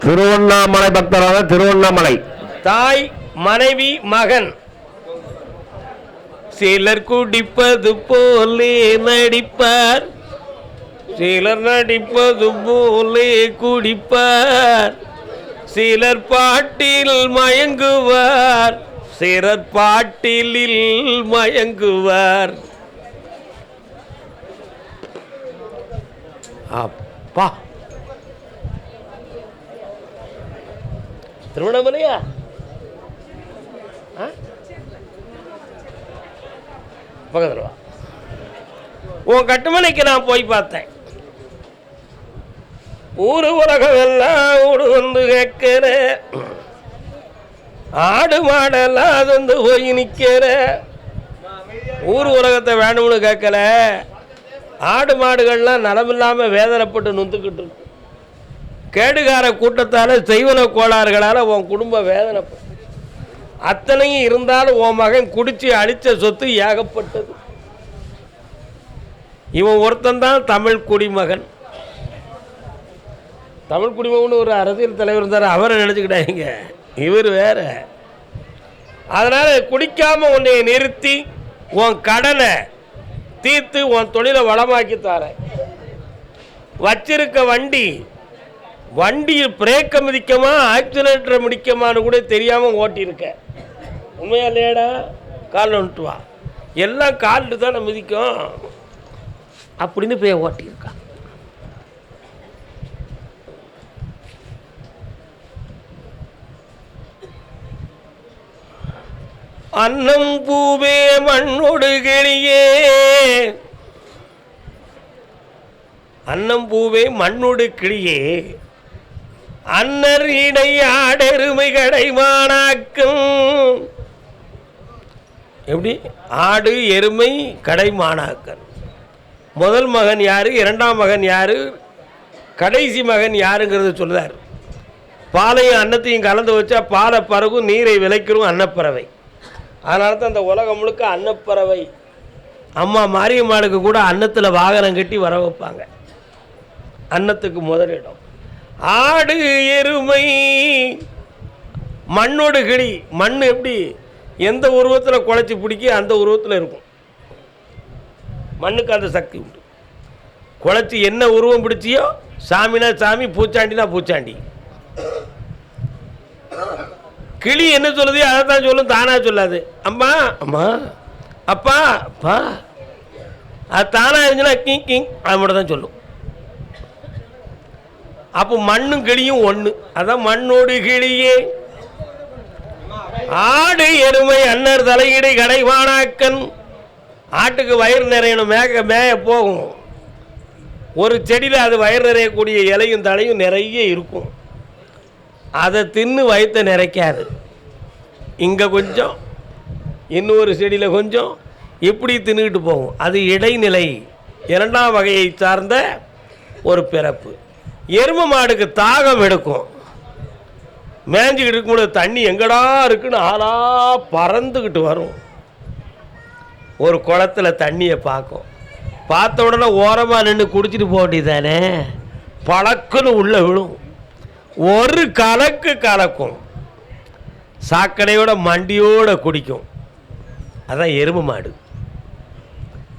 திருவண்ணாமலை பக்தரான திருவண்ணாமலை. தாய் மனைவி மகன். சிலர் குடிப்பது போலே நடிப்பார். சிலர் நடிப்பது போலே குடிப்பார். சிலர் பாட்டில் மயங்குவார். சிலர் பாட்டிலில் மயங்குவார். அப்பா. திருவண்ணாமலையா? ஆ? வா. உன் கட்டுமனைக்கு நான் போய் பார்த்தேன். ஊரு உலகம் எல்லாம் ஊடு வந்து கேட்கிற. ஆடு மாடெல்லாம் அது வந்து போய் நிற்கிற ஊர் உலகத்தை வேணும்னு கேட்கல. ஆடு மாடுகள்லாம் நலமில்லாமல் வேதனைப்பட்டு நொந்துக்கிட்டு இருக்கு. கேடுகார கூட்டத்தால் செய்வன கோளாறுகளால் உன் குடும்ப வேதனை அத்தனையும் இருந்தாலும் உன் மகன் குடித்து அடித்த சொத்து ஏகப்பட்டது. இவன் ஒருத்தன் தான் தமிழ் குடிமகன். தமிழ் குடிமகன் ஒரு அரசியல் தலைவர் இருந்தார் அவரை நினச்சிக்கிட்டாங்க. இவர் வேற. அதனால் குடிக்காம உன்னை நிறுத்தி உன் கடனை தீர்த்து உன் தொழிலை வளமாக்கி தாரேன். வச்சிருக்க வண்டி வண்டியை பிரேக்கை மிதிக்கமா ஆக்சிலேட்டரை முடிக்கமான்னு கூட தெரியாமல் ஓட்டியிருக்க. உண்மையா இல்லையாடா? காலில் வந்துட்டு வா. எல்லாம் காலில் தானே மிதிக்கும். அப்படின்னு போய் ஓட்டியிருக்கான் அன்னம் பூவே மண்ணோடு கிளியே. அன்னம் பூவே மண்ணோடு கிளியே. அன்னர் இடை ஆடெருமை கடைமானாக்கும் எப்படி? ஆடு எருமை கடைமானாக்கன் முதல் மகன் யார்? இரண்டாம் மகன் யார்? கடைசி மகன் யாருங்கிறத சொல்லுதார் பாலையும் அன்னத்தையும் கலந்து வச்சா பாலை பறகும் நீரை விளைக்கிறோம் அன்னப்பறவை. அதனால தான் அந்த உலகம் முழுக்க அன்னப்பறவை. அம்மா மாரியம்மாளுக்கு கூட அன்னத்தில் வாகனம் கட்டி வர வைப்பாங்க. அன்னத்துக்கு முதலிடம் ஆடு எருமை. மண்ணோடு கிளி. மண் எப்படி? எந்த உருவத்தில் குழைச்சி பிடிக்கி அந்த உருவத்தில் இருக்கும். மண்ணுக்கு அந்த சக்தி உண்டு. குழச்சி என்ன உருவம் பிடிச்சியோ சாமினா சாமி பூச்சாண்டினா பூச்சாண்டி. கிளி என்ன சொல்லுது? அதை தான் சொல்லும் தானாக சொல்லாது. அம்மா அம்மா அப்பா அப்பா. அது தானாக இருந்துச்சுன்னா கிங் கிங் அது மட்டும் தான் சொல்லும். அப்போ மண்ணும் கிளியும் ஒன்று அதான் மண்ணோடு கிளியே. ஆடு எருமை அன்னர் தலையீடு கடைவானாக்கன் ஆட்டுக்கு வயிறு நிறையணும் மேக மேய போகும். ஒரு செடியில் அது வயிறு நிறையக்கூடிய இலையும் தலையும் நிறைய இருக்கும். அதை தின்னு வயிற்றை நிறைக்காது. இங்கே கொஞ்சம் இன்னொரு செடியில் கொஞ்சம் இப்படி தின்னுக்கிட்டு போகும். அது இடைநிலை இரண்டாம் வகையை சார்ந்த ஒரு பிறப்பு. எருமை மாடுக்கு தாகம் எடுக்கும். மேஞ்சிக்கிட்டு இருக்கும்போது தண்ணி எங்கடா இருக்குன்னு ஆளாக பறந்துக்கிட்டு வரும். ஒரு குளத்துல தண்ணியை பார்க்கும். பார்த்த உடனே ஓரமாக நின்று குடிச்சிட்டு போக வேண்டியதானே பழக்குன்னு உள்ளே விழும். ஒரு கலக்கு கலக்கும். சாக்கடையோட மண்டியோட குடிக்கும். அதான் எருமை மாடு.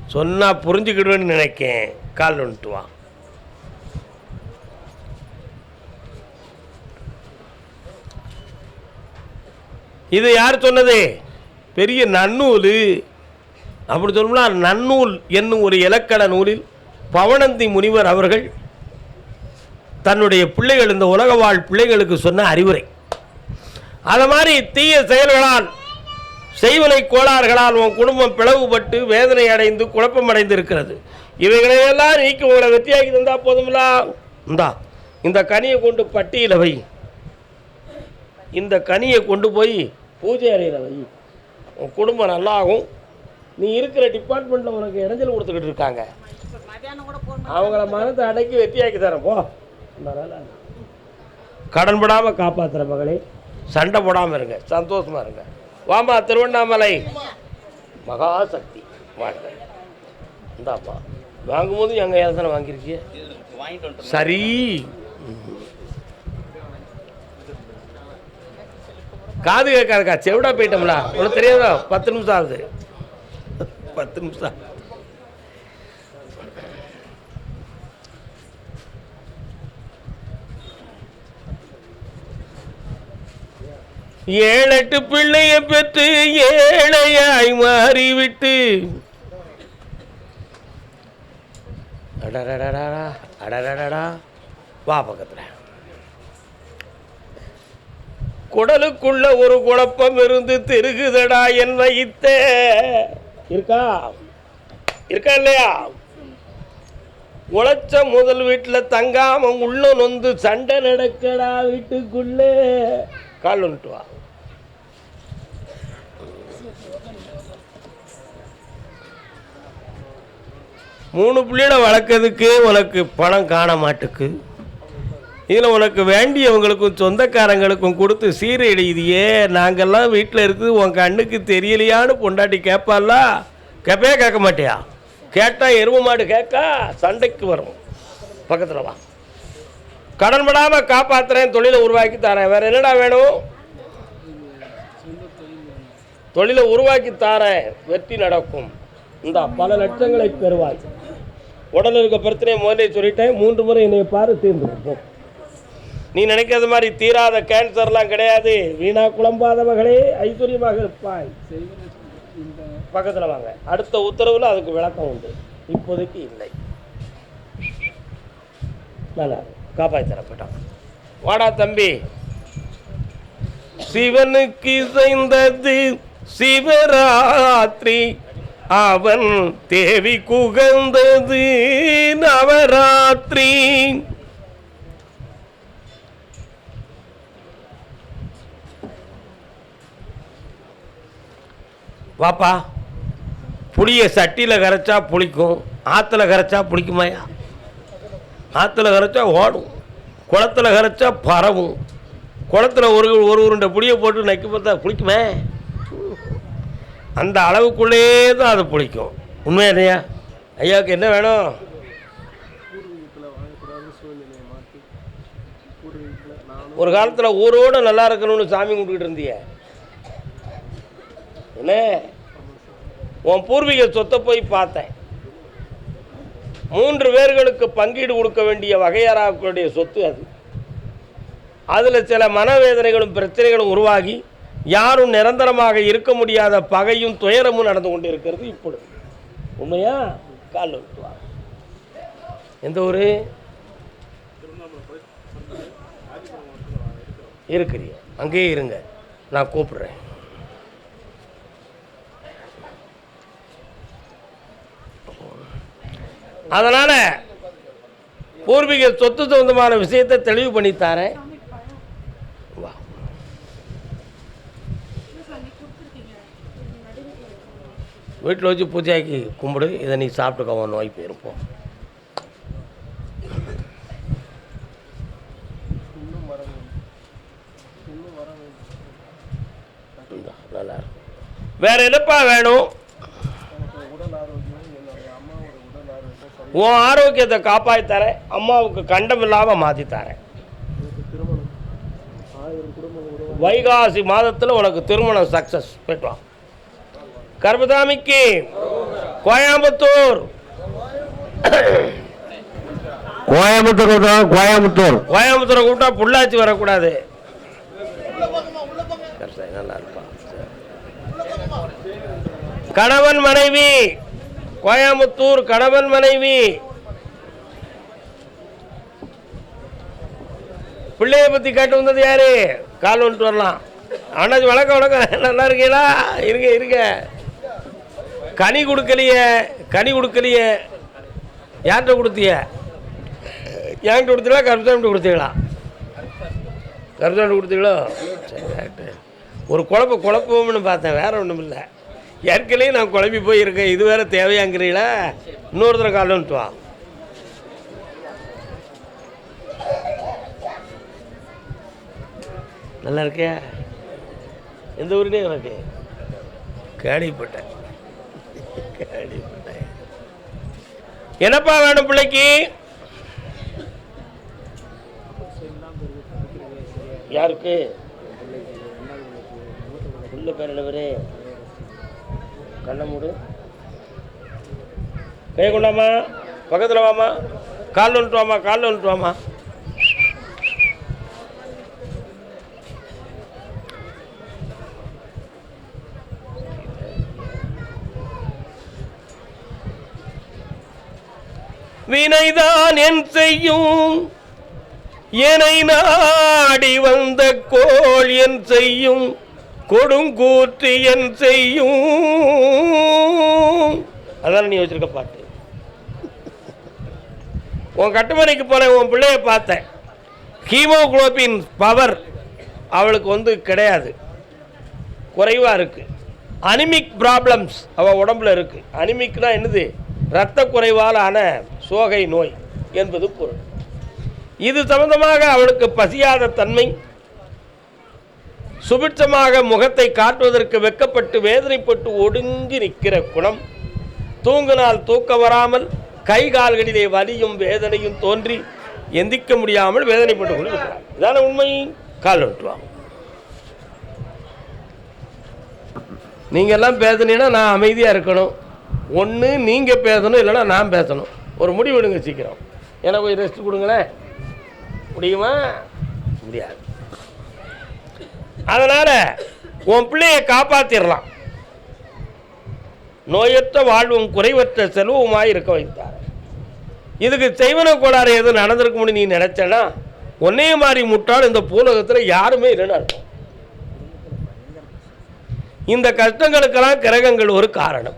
சொன்னால் புரிஞ்சுக்கிடுவேன்னு நினைக்கேன். கால் வந்துட்டு வா. இது யார் சொன்னது? பெரிய நன்னூல். அப்படி சொல்லணும்னா நன்னூல் என்னும் ஒரு இலக்கண நூலில் பவனந்தி முனிவர் அவர்கள் தன்னுடைய பிள்ளைகள் இந்த உலக வாழ் பிள்ளைகளுக்கு சொன்ன அறிவுரை. அதை மாதிரி தீய செயல்களால் செய்வனை கோளாறுகளால் உன் குடும்பம் பிளவுபட்டு வேதனை அடைந்து குழப்பம் அடைந்து இருக்கிறது இவைகளையெல்லாம் நீக்கி உங்களை வெற்றியாக்கி தந்தால் போதுமில்லா இந்தா இந்த கனியை கொண்டு பட்டியில் வை. இந்த கனியை கொண்டு போய் பூஜை அறையில் வை. உன் குடும்பம் நல்லாகும். நீ இருக்கிற டிபார்ட்மெண்ட்டில் உனக்கு இடைஞ்சல் கொடுத்துக்கிட்டு இருக்காங்க. அவங்கள மனத்தை அடக்கி வெற்றியாக்கி தரேன். போ. அதனால கடன் படாமல் காப்பாற்றுற மகளே. சண்டை போடாமல் இருங்க. சந்தோஷமா இருங்க. வாமா திருவண்ணாமலை. மகாசக்தி. வாழ்க. இந்தாப்பா. வாங்கும்போது எங்கள் ஏதான வாங்கியிருக்கிய சரி. காது கேட்காதுக்கா செவிடா போயிட்டோம்ல. உனக்கு தெரியாதா? பத்து நிமிஷம் ஆகுது. பத்து நிமிஷம் ஏழெட்டு பிள்ளைய பெற்று ஏழையாய் மாறிவிட்டு. அடடடடா அடடடடா வா பக்கத்துல. குடலுக்குள்ள ஒரு குழப்பம் இருந்து திருகுதடா என் வைத்த இருக்கா? இருக்கா இல்லையா? உழைச்ச முதல் வீட்டில் தங்காம உள்ள நொந்து சண்டை நடக்கடா வீட்டுக்குள்ளே. கால் வந்துட்டு வா. மூணு பிள்ளைகளை வளர்க்கறதுக்கு உனக்கு பணம் காண மாட்டுக்கு. இதில் உனக்கு வேண்டியவங்களுக்கும் சொந்தக்காரங்களுக்கும் கொடுத்து சீரழியுதியே நாங்கெல்லாம் வீட்டில் இருக்குது உன் கண்ணுக்கு தெரியலையான்னு பொண்டாட்டி கேட்பால கேட்பே கேட்க மாட்டியா? கேட்டால் எரும மாடு கேட்கா சண்டைக்கு வரும். பக்கத்தில் வா. கடன் படாமல் காப்பாற்றுறேன் தொழிலை உருவாக்கி தரேன். வேறு என்னடா வேணும்? தொழிலை உருவாக்கி தாரேன். வெற்றி நடக்கும். இந்த பல லட்சங்களை பெறுவாய். உடல் இருக்க பிரச்சனையை முதலே சொல்லிட்டேன். மூன்று முறை என்னை பாரு தீர்ந்து நீ நினைக்கிறது மாதிரி தீராத கேன்சர்லாம் கிடையாது. வீணா குழம்பாத மகளே ஐஸ்வர்யமாக இருப்பாய். பக்கத்தில் வாங்க. அடுத்த உத்தரவில் அதுக்கு விளக்கம் உண்டு. இப்போதைக்கு இல்லை. நல்லா காப்பாற்றி தரப்பட்டான் வாடா தம்பி. சிவனுக்கு இசைந்தது சிவராத்திரி. அவன் தேவி குகந்தது நவராத்திரி. வாப்பா புளியை சட்டியில் கரைச்சா புளிக்கும் ஆற்றுல கரைச்சா புளிக்குமாயா ஆற்றுல கரைச்சா ஓடும் குளத்துல கரைச்சா பரவும். குளத்துல ஒரு ஒரு உருண்டை புளியை போட்டு நக்கி பார்த்தா புளிக்குமே? அந்த அளவுக்குள்ளேயே தான் அது புளிக்கும். உண்மையா இல்லையா? ஐயாவுக்கு என்ன வேணும்? ஒரு காலத்தில் ஊரோட நல்லா இருக்கணும்னு சாமி கும்பிட்டுக்கிட்டு இருந்தியே. என்ன? உன் பூர்வீக சொத்தை போய் பார்த்தேன். மூன்று பேர்களுக்கு பங்கீடு கொடுக்க வேண்டிய வகையறாக்களுடைய சொத்து அது. அதில் சில மனவேதனைகளும் பிரச்சனைகளும் உருவாகி யாரும் நிரந்தரமாக இருக்க முடியாத பகையும் துயரமும் நடந்து கொண்டு இருக்கிறது இப்பொழுது. உண்மையா? கால் விட்டுவாங்க எந்த ஊர்? இருக்கிறீங்க. அங்கேயே இருங்க. நான் கூப்பிடுறேன். அதனால் பூர்வீக சொத்து சம்பந்தமான விஷயத்தை தெளிவு பண்ணித்தாரேன் வா. வீட்டில் வச்சு பூஜைக்கு கும்பிடு இதை நீ சாப்பிட்டுக்கோ நோய் போயிருப்போம் நல்லா இருக்கும் வேற என்னப்பா வேணும்? உன் ஆரோக்கியத்தை காப்பாற்றி தரேன் அம்மாவுக்கு கண்டம் இல்லாமல் மாற்றி தரேன் வைகாசி மாதத்தில் உனக்கு திருமணம் சக்ஸஸ் வா கர்மதாமிக்கு கோயம்புத்தூர். கோயம்புத்தூர் கோயம்புத்தூர். கோயம்புத்தூரை கூப்பிட்டா புள்ளாச்சி வரக்கூடாது. நல்லா இருப்பா. சரி. கணவன் மனைவி கோயம்புத்தூர் கணவன் மனைவி. பிள்ளைய பத்தி கேட்டு வந்தது யாரு? கால் வந்துட்டு வரலாம். அண்ணாச்சி வணக்கம் வணக்கம். நல்லா இருக்கீங்களா? இருங்க இருங்க. கனி கொடுக்கலையே கனி கொடுக்கலையே. யார்கிட்ட கொடுத்திய என்கிட்ட கொடுத்தீங்களா? கருப்சாமிட்ட கொடுத்தீங்களா? கருப்சாமிட்ட கொடுத்தீங்களோ? சரி ஒரு குழப்ப குழப்பம்னு பார்த்தேன். வேற ஒன்றும் இல்லை ஏற்கனவே நான் குழம்பி போயிருக்கேன். இது வேறு தேவையாங்கிறீங்களா? இன்னொரு தடவை காலன்ட்டு வா. நல்லா இருக்கே எந்த ஊருனே எனக்கு கேள்விப்பட்டேன் கேள்விப்பட்டேன் என்னப்பா வேணும் பிள்ளைக்கு? யாருக்கு? உள்ள பேர் கண்ணை மூடு கை கொண்டாமா பக்கத்தில் வாமா. காலில் வந்துட்டு வாமா காலில் வந்துட்டு வாமா. வினைதான் என் செய்யும் என்னை நாடி வந்த கோள் என் செய்யும். கொடுங்கூற்று என் செய்யும். அதான் நீ வச்சிருக்க பாட்டு. உன் கட்டுமனைக்கு போன உன் பிள்ளைய பார்த்தேன். ஹீமோகுளோபின் பவர் அவளுக்கு வந்து கிடையாது. குறைவாக இருக்குது அனிமிக் ப்ராப்ளம்ஸ் அவள் உடம்புல இருக்குது அனிமிக்னா என்னது? இரத்த குறைவால் ஆன சோகை நோய் என்பது பொருள். இது சம்பந்தமாக அவளுக்கு பசியாத தன்மை சுபிட்சமாக முகத்தை காட்டுவதற்கு வெக்கப்பட்டு வேதனைப்பட்டு ஒடுங்கி நிற்கிற குணம். தூங்கினால் தூக்க வராமல் கை கால்களிலே வலியும் வேதனையும் தோன்றி எந்திக்க முடியாமல் வேதனைப்பட்டு கொண்டிருக்கிறார். இதான உண்மை? கால் வெட்டுவாங்க நீங்கள் எல்லாம் பேசுனீங்கன்னா நான் அமைதியாக இருக்கணும். ஒன்று நீங்கள் பேசணும் இல்லைன்னா நான் பேசணும். ஒரு முடிவு எடுங்க சீக்கிரம். எனக்கு கொஞ்சம் ரெஸ்ட் கொடுங்களேன். முடியுமா? முடியாது. அதனால் உன் பிள்ளையை காப்பாற்றிடலாம் நோயற்ற வாழ்வும் குறைவற்ற செல்வமாய் இருக்க வைத்தார். இதுக்கு செய்வன கோளாறு எதுவும் நடந்திருக்க முடியும் நீ நினச்சேன்னா ஒன்னே மாதிரி முட்டாள் இந்த பூலகத்தில் யாருமே இல்லைன்னு அர்த்தம். இந்த கஷ்டங்களுக்கெல்லாம் கிரகங்கள் ஒரு காரணம்.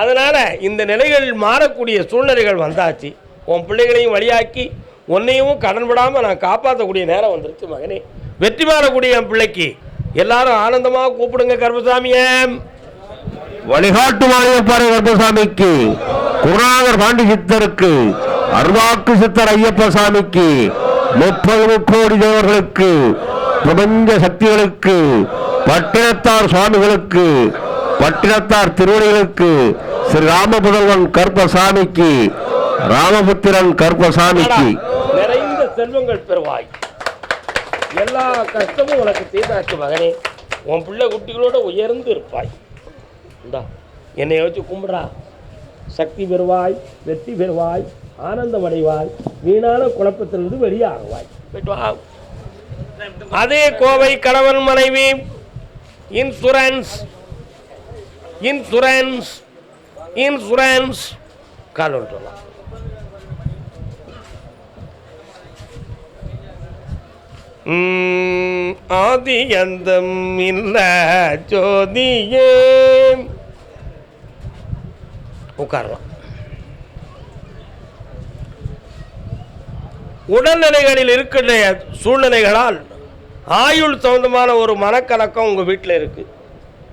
அதனால் இந்த நிலைகள் மாறக்கூடிய சூழ்நிலைகள் வந்தாச்சு. உன் பிள்ளைகளையும் வழியாக்கி உன்னையும் கடன்படாமல் நான் காப்பாற்றக்கூடிய நேரம் வந்துருச்சு மகனே. வெற்றி மாறக்கூடிய என் பிள்ளைக்கு. எல்லாரும் ஆனந்தமாக கூப்பிடுங்க கர்மசாமியே வழிகாட்டு மாரியப்பாறை கருப்பசாமிக்கு குருநாதர் பாண்டி சித்தருக்கு அருவாக்கு சித்தர் ஐயப்ப சாமிக்கு முப்பது முக்கோடி தேவர்களுக்கு பிரபஞ்ச சக்திகளுக்கு பட்டினத்தார் சுவாமிகளுக்கு பட்டினத்தார் திருவடிகளுக்கு ஸ்ரீ ராமபுதல்வன் கருப்பசாமிக்கு ராமபுத்திரன் கருப்பசாமிக்கு. நிறைந்த செல்வங்கள் பெறுவாய். எல்லா கஷ்டமும் உனக்கு தீர்ந்தாச்சு மகனே. உன் பிள்ளை குட்டிகளோட உயர்ந்து இருப்பாய். இந்தா என்னை வச்சு கும்பிட்றா. சக்தி பெறுவாய் வெற்றி பெறுவாய் ஆனந்தம் அடைவாய் வீணான குழப்பத்திலிருந்து வெளியாகுவாய். வா. அதே கோவை கணவன் மனைவி இன்சூரன்ஸ் இன்சூரன்ஸ் இன்சூரன்ஸ் கால் வந்துட்டு வரலாம் ம், ஆதி அந்தம் இல்ல ஜோதியே. உட்காரலாம். உடல்நிலைகளில் இருக்கின்ற சூழ்நிலைகளால் ஆயுள் சம்பந்தமான ஒரு மனக்கலக்கம் உங்கள் வீட்டில் இருக்குது